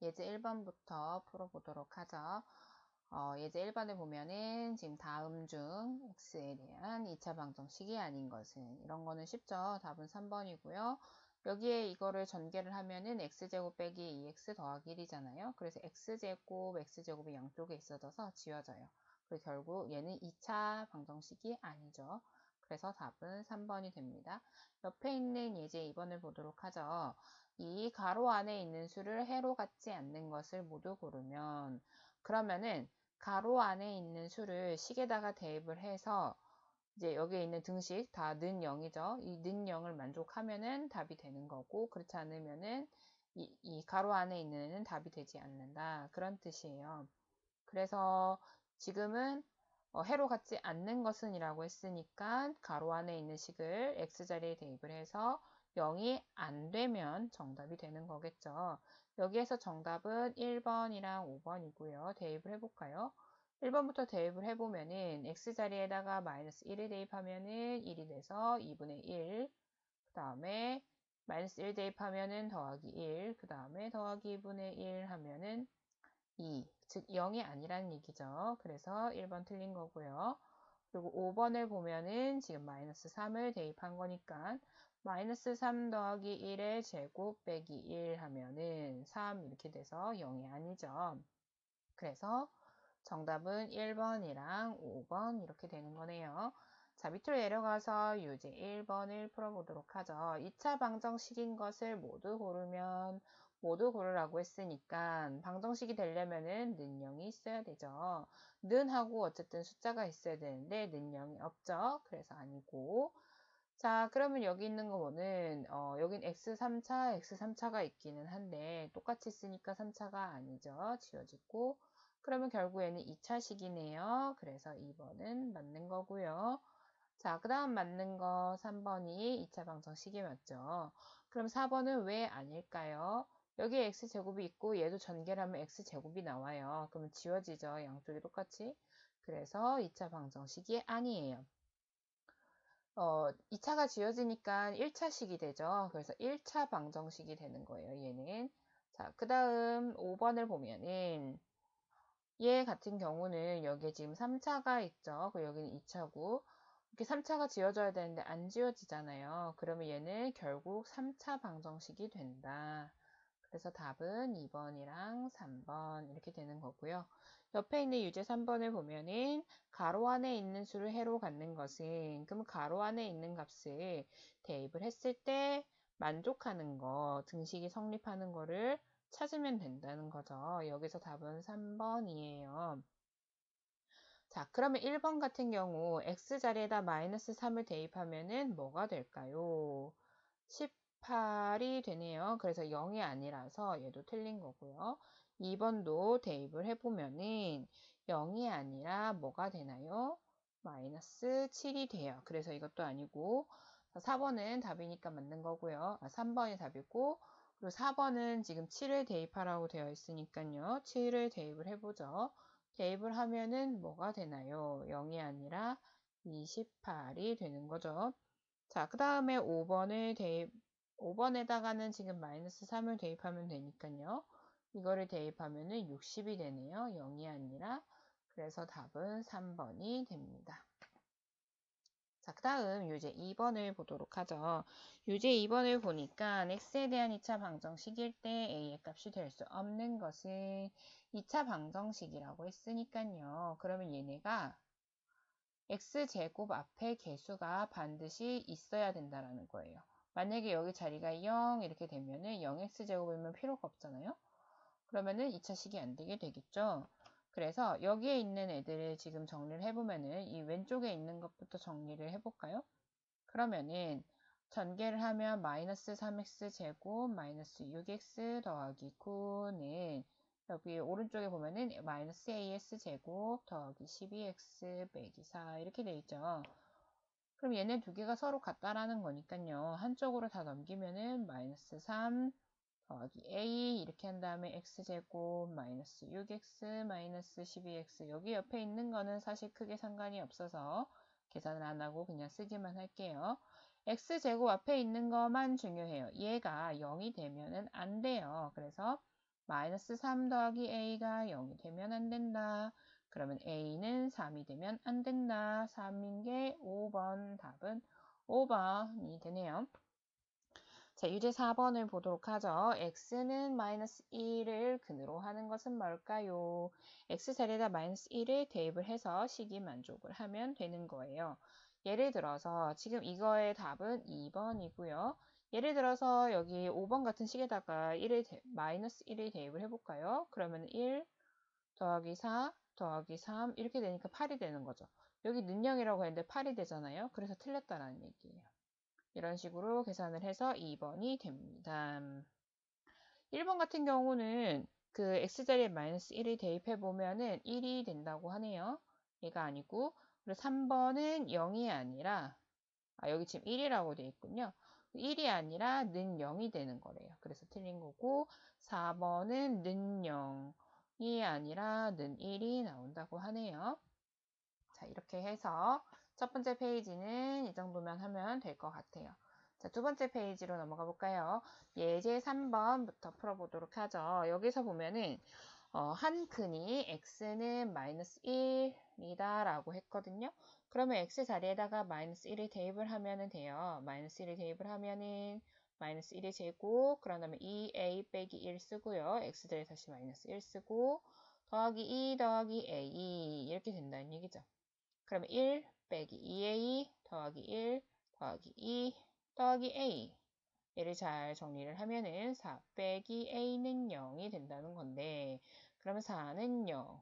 예제 1번부터 풀어보도록 하죠. 어, 예제 1번에 보면은 지금 다음 중 x에 대한 2차 방정식이 아닌 것은 이런 거는 쉽죠. 답은 3번이고요. 여기에 이거를 전개를 하면은 x제곱 빼기 2x 더하기 1이잖아요. 그래서 x제곱, x제곱이 양쪽에 있어져서 지워져요. 그래서 결국 얘는 2차 방정식이 아니죠. 그래서 답은 3번이 됩니다. 옆에 있는 예제 2번을 보도록 하죠. 이 가로 안에 있는 수를 해로 같지 않는 것을 모두 고르면 그러면은 가로 안에 있는 수를 식에다가 대입을 해서 이제 여기에 있는 등식 다 는 0이죠. 이 는 0을 만족하면은 답이 되는 거고 그렇지 않으면은 이, 이 가로 안에 있는 답이 되지 않는다. 그런 뜻이에요. 그래서 지금은 어, 해로 같지 않는 것은 이라고 했으니까 가로 안에 있는 식을 x자리에 대입을 해서 0이 안 되면 정답이 되는 거겠죠. 여기에서 정답은 1번이랑 5번이고요. 대입을 해볼까요? 1번부터 대입을 해보면은 x자리에다가 마이너스 1을 대입하면은 1이 돼서 2분의 1, 그 다음에 마이너스 1 대입하면은 더하기 1, 그 다음에 더하기 2분의 1 하면은 2, 즉 0이 아니라는 얘기죠. 그래서 1번 틀린 거고요. 그리고 5번을 보면은 지금 마이너스 3을 대입한 거니까 마이너스 3 더하기 1의 제곱 빼기 1 하면은 3 이렇게 돼서 0이 아니죠. 그래서 정답은 1번이랑 5번 이렇게 되는 거네요. 자, 밑으로 내려가서 유제 1번을 풀어보도록 하죠. 2차 방정식인 것을 모두 고르면 모두 고르라고 했으니까 방정식이 되려면은 는 0이 있어야 되죠. 는 하고 어쨌든 숫자가 있어야 되는데 는 0이 없죠. 그래서 아니고 자 그러면 여기 있는 거는 어, 여긴 x3차, x3차가 있기는 한데 똑같이 쓰니까 3차가 아니죠. 지워지고 그러면 결국에는 2차식이네요. 그래서 2번은 맞는 거고요. 자, 그 다음 맞는 거 3번이 2차 방정식이 맞죠. 그럼 4번은 왜 아닐까요? 여기에 x제곱이 있고 얘도 전개를 하면 x제곱이 나와요. 그러면 지워지죠. 양쪽이 똑같이. 그래서 2차 방정식이 아니에요. 어, 2차가 지워지니까 1차식이 되죠. 그래서 1차 방정식이 되는 거예요. 얘는. 자, 그 다음 5번을 보면은 얘 같은 경우는 여기에 지금 3차가 있죠. 그 여기는 2차고 이렇게 3차가 지워져야 되는데 안 지워지잖아요. 그러면 얘는 결국 3차 방정식이 된다. 그래서 답은 2번이랑 3번 이렇게 되는 거고요. 옆에 있는 유제 3번을 보면은 가로 안에 있는 수를 해로 갖는 것은 그럼 가로 안에 있는 값을 대입을 했을 때 만족하는 거, 등식이 성립하는 거를 찾으면 된다는 거죠. 여기서 답은 3번이에요. 자, 그러면 1번 같은 경우 x자리에다 마이너스 3을 대입하면은 뭐가 될까요? 18이 되네요. 그래서 0이 아니라서 얘도 틀린 거고요. 2번도 대입을 해보면은 0이 아니라 뭐가 되나요? 마이너스 7이 돼요. 그래서 이것도 아니고 4번은 답이니까 맞는 거고요. 아, 3번이 답이고 그리고 4번은 지금 7을 대입하라고 되어 있으니까요. 7을 대입을 해보죠. 대입을 하면은 뭐가 되나요? 0이 아니라 28이 되는 거죠. 자, 그 다음에 5번을 대입, 5번에다가는 지금 마이너스 3을 대입하면 되니까요. 이거를 대입하면 은 60이 되네요. 0이 아니라. 그래서 답은 3번이 됩니다. 자, 그 다음 유제 2번을 보도록 하죠. 유제 2번을 보니까 x에 대한 2차 방정식일 때 a의 값이 될 수 없는 것은 2차 방정식이라고 했으니까요. 그러면 얘네가 x제곱 앞에 개수가 반드시 있어야 된다라는 거예요. 만약에 여기 자리가 0 이렇게 되면은 0x제곱이면 필요가 없잖아요. 그러면은 2차식이 안 되게 되겠죠. 그래서 여기에 있는 애들을 지금 정리를 해보면은 이 왼쪽에 있는 것부터 정리를 해볼까요? 그러면은 전개를 하면 마이너스 3x 제곱 마이너스 6x 더하기 9는 여기 오른쪽에 보면은 마이너스 as 제곱 더하기 12x 빼기 4 이렇게 돼 있죠. 그럼 얘네 두 개가 서로 같다라는 거니까요. 한쪽으로 다 넘기면은 마이너스 3 더하기 a 이렇게 한 다음에 x제곱 마이너스 6x 마이너스 12x 여기 옆에 있는 거는 사실 크게 상관이 없어서 계산을 안 하고 그냥 쓰기만 할게요. x제곱 앞에 있는 것만 중요해요. 얘가 0이 되면은 안 돼요. 그래서 마이너스 3 더하기 a가 0이 되면 안 된다. 그러면 a는 3이 되면 안 된다. 3인 게 5번 답은 5번이 되네요. 자, 유제 4번을 보도록 하죠. x는 마이너스 1을 근으로 하는 것은 뭘까요? x 자리에다 마이너스 1을 대입을 해서 식이 만족을 하면 되는 거예요. 예를 들어서 지금 이거의 답은 2번이고요. 예를 들어서 여기 5번 같은 식에다가 1을 마이너스 1을 대입을 해볼까요? 그러면 1 더하기 4 더하기 3 이렇게 되니까 8이 되는 거죠. 여기 능령이라고 했는데 8이 되잖아요. 그래서 틀렸다라는 얘기예요. 이런 식으로 계산을 해서 2번이 됩니다. 1번 같은 경우는 그 x자리에 마이너스 1을 대입해 보면은 1이 된다고 하네요. 얘가 아니고 그리고 3번은 0이 아니라 아 여기 지금 1이라고 되어 있군요. 1이 아니라 는 0이 되는 거래요. 그래서 틀린 거고 4번은 는 0 이 아니라 는 1이 나온다고 하네요. 자 이렇게 해서 첫 번째 페이지는 이 정도면 하면 될 것 같아요. 자, 두 번째 페이지로 넘어가 볼까요? 예제 3번부터 풀어보도록 하죠. 여기서 보면은 어, 한 근이 x는 마이너스 1이다 라고 했거든요. 그러면 x 자리에다가 마이너스 1을 대입을 하면 돼요. 마이너스 1을 대입을 하면은 마이너스 1의 제곱, 그런 다음에 2a 빼기 1 쓰고요. x 자리에 다시 마이너스 1 쓰고 더하기 2 더하기 a 이렇게 된다는 얘기죠. 그러면 1 빼기 2a 더하기 1 더하기 2 더하기 a 얘를 잘 정리를 하면은 4 빼기 a는 0이 된다는 건데 그러면 4는 0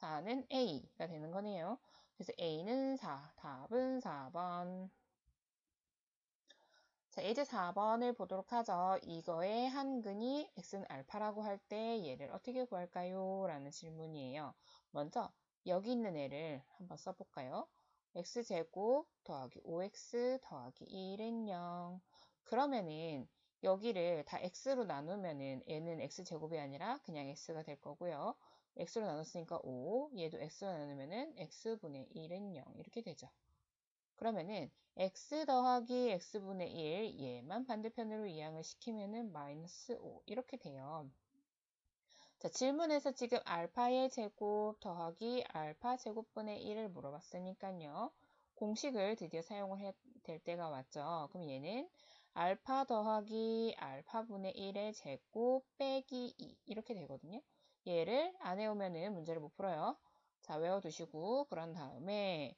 4는 a가 되는 거네요. 그래서 a는 4 답은 4번 자 이제 4번을 보도록 하죠. 이거의 한근이 x는 알파라고 할 때 얘를 어떻게 구할까요? 라는 질문이에요. 먼저 여기 있는 애를 한번 써볼까요? x제곱 더하기 5x 더하기 1은 0. 그러면은 여기를 다 x로 나누면은 얘는 x제곱이 아니라 그냥 x가 될 거고요. x로 나눴으니까 5, 얘도 x로 나누면은 x분의 1은 0 이렇게 되죠. 그러면은 x 더하기 x분의 1 얘만 반대편으로 이항을 시키면은 마이너스 5 이렇게 돼요. 자, 질문에서 지금 알파의 제곱 더하기 알파 제곱분의 1을 물어봤으니까요. 공식을 드디어 사용을 해야 될 때가 왔죠. 그럼 얘는 알파 더하기 알파분의 1의 제곱 빼기 2 이렇게 되거든요. 얘를 안 외우면은 문제를 못 풀어요. 자, 외워두시고 그런 다음에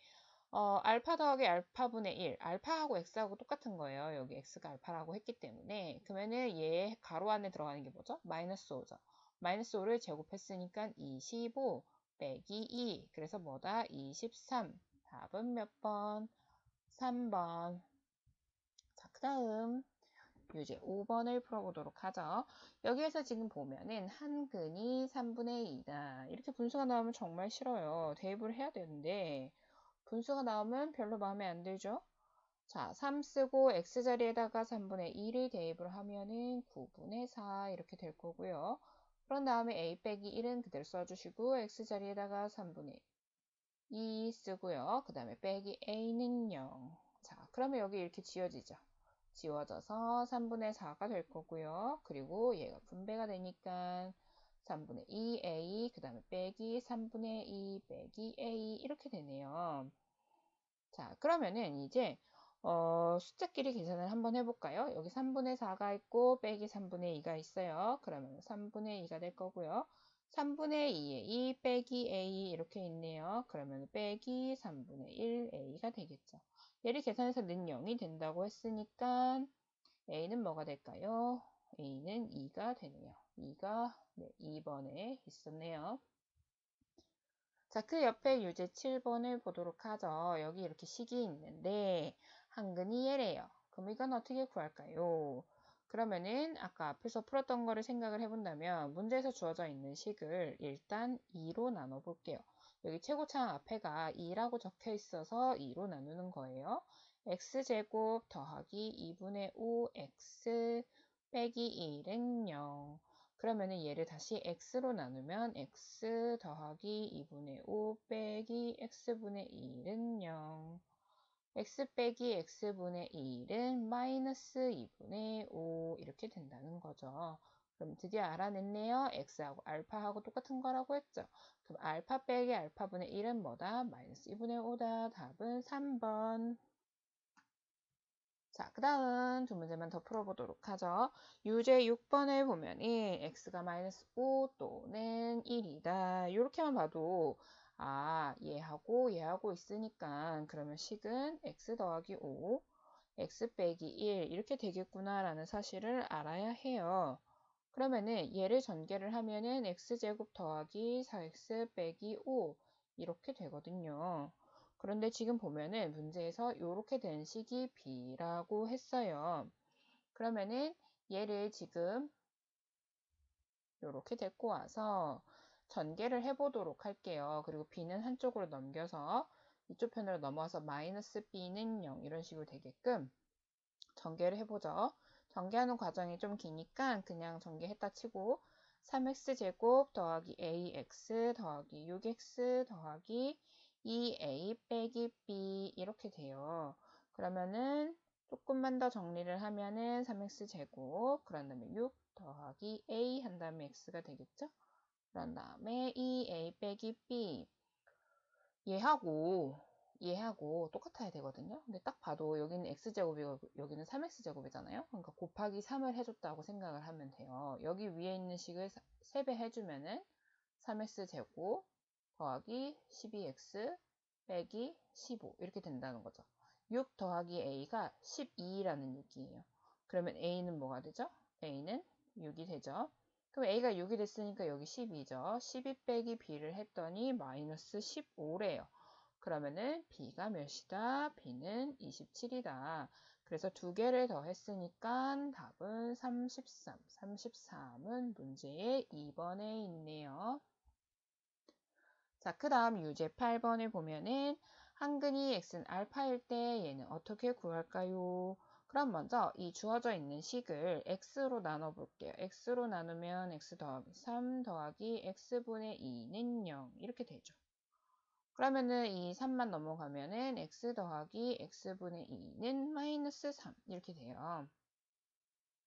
어, 알파 더하기 알파분의 1, 알파하고 x하고 똑같은 거예요. 여기 x가 알파라고 했기 때문에 그러면은 얘 가로 안에 들어가는 게 뭐죠? 마이너스 5죠. 마이너스 5를 제곱했으니까 25 빼기 2. 그래서 뭐다? 23. 답은 몇 번? 3번. 자, 그 다음 유제 5번을 풀어보도록 하죠. 여기에서 지금 보면은 한 근이 3분의 2다. 이렇게 분수가 나오면 정말 싫어요. 대입을 해야 되는데 분수가 나오면 별로 마음에 안 들죠? 자, 3 쓰고 x자리에다가 3분의 1을 대입을 하면은 9분의 4 이렇게 될 거고요. 그런 다음에 a 빼기 1은 그대로 써주시고 x자리에다가 3분의 2 쓰고요. 그 다음에 빼기 a는 0. 자, 그러면 여기 이렇게 지워지죠. 지워져서 3분의 4가 될 거고요. 그리고 얘가 분배가 되니까 3분의 2a, 그 다음에 빼기 3분의 2 빼기 a 이렇게 되네요. 자, 그러면은 이제 어, 숫자끼리 계산을 한번 해볼까요? 여기 3분의 4가 있고 빼기 3분의 2가 있어요. 그러면 3분의 2가 될 거고요. 3분의 2에 2 빼기 a 이렇게 있네요. 그러면 빼기 3분의 1a가 되겠죠. 얘를 계산해서 는 0이 된다고 했으니까 a는 뭐가 될까요? a는 2가 되네요. 2가 네, 2번에 있었네요. 자, 그 옆에 유제 7번을 보도록 하죠. 여기 이렇게 식이 있는데 한근이 얘래요. 그럼 이건 어떻게 구할까요? 그러면은 아까 앞에서 풀었던 거를 생각을 해본다면 문제에서 주어져 있는 식을 일단 2로 나눠 볼게요. 여기 최고차항 앞에가 2라고 적혀 있어서 2로 나누는 거예요. x제곱 더하기 2분의 5x 빼기 1은 0. 그러면은 얘를 다시 x로 나누면 x 더하기 2분의 5 빼기 x분의 1은 0. x 빼기 x분의 1은 마이너스 2분의 5 이렇게 된다는 거죠. 그럼 드디어 알아냈네요. x하고 알파하고 똑같은 거라고 했죠. 그럼 알파 빼기 알파분의 1은 뭐다? 마이너스 2분의 5다. 답은 3번. 자, 그 다음 두 문제만 더 풀어보도록 하죠. 유제 6번에 보면 이 x가 마이너스 5 또는 1이다. 이렇게만 봐도 아, 얘하고 얘하고 있으니까 그러면 식은 x 더하기 5, x 빼기 1 이렇게 되겠구나 라는 사실을 알아야 해요. 그러면은 얘를 전개를 하면은 x제곱 더하기 4x 빼기 5 이렇게 되거든요. 그런데 지금 보면은 문제에서 이렇게 된 식이 b라고 했어요. 그러면은 얘를 지금 이렇게 데리고 와서 전개를 해보도록 할게요. 그리고 b는 한쪽으로 넘겨서 이쪽 편으로 넘어와서 마이너스 b는 0 이런 식으로 되게끔 전개를 해보죠. 전개하는 과정이 좀 기니까 그냥 전개했다 치고 3x제곱 더하기 ax 더하기 6x 더하기 2a 빼기 b 이렇게 돼요. 그러면은 조금만 더 정리를 하면은 3x제곱 그런 다음에 6 더하기 a 한 다음에 x가 되겠죠? 그런 다음에 2a 빼기 b 얘하고 얘하고 똑같아야 되거든요. 근데 딱 봐도 여기는 x제곱이고 여기는 3x제곱이잖아요. 그러니까 곱하기 3을 해줬다고 생각을 하면 돼요. 여기 위에 있는 식을 3배 해주면은 3x제곱 더하기 12x 빼기 15 이렇게 된다는 거죠. 6 더하기 a가 12라는 얘기예요. 그러면 a는 뭐가 되죠? a는 6이 되죠. 그럼 a가 6이 됐으니까 여기 12죠. 12 빼기 b를 했더니 마이너스 15래요. 그러면은 b가 몇이다? b는 27이다. 그래서 두 개를 더 했으니까 답은 33. 33은 문제의 2번에 있네요. 자, 그 다음 유제 8번에 보면은 한근이 x는 알파일 때 얘는 어떻게 구할까요? 그럼 먼저 이 주어져 있는 식을 x로 나눠 볼게요. x로 나누면 x 더하기 3 더하기 x분의 2는 0 이렇게 되죠. 그러면은 이 3만 넘어가면은 x 더하기 x분의 2는 마이너스 3 이렇게 돼요.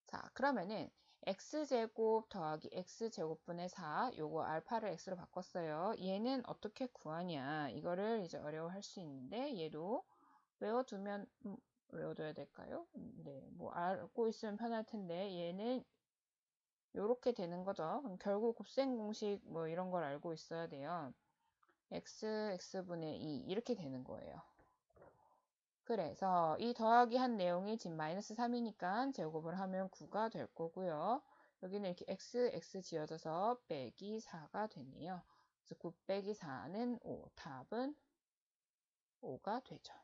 자 그러면은 x제곱 더하기 x제곱분의 4 요거 알파를 x로 바꿨어요. 얘는 어떻게 구하냐 이거를 이제 어려워할 수 있는데 얘도 외워두면 음, 외워둬야 될까요? 네, 뭐 알고 있으면 편할 텐데 얘는 요렇게 되는 거죠. 결국 곱셈 공식 뭐 이런 걸 알고 있어야 돼요. x, x분의 2 이렇게 되는 거예요. 그래서 이 더하기 한 내용이 지금 마이너스 3이니까 제곱을 하면 9가 될 거고요. 여기는 이렇게 x, x 지어져서 빼기 4가 되네요. 그래서 9 빼기 4는 5. 답은 5가 되죠.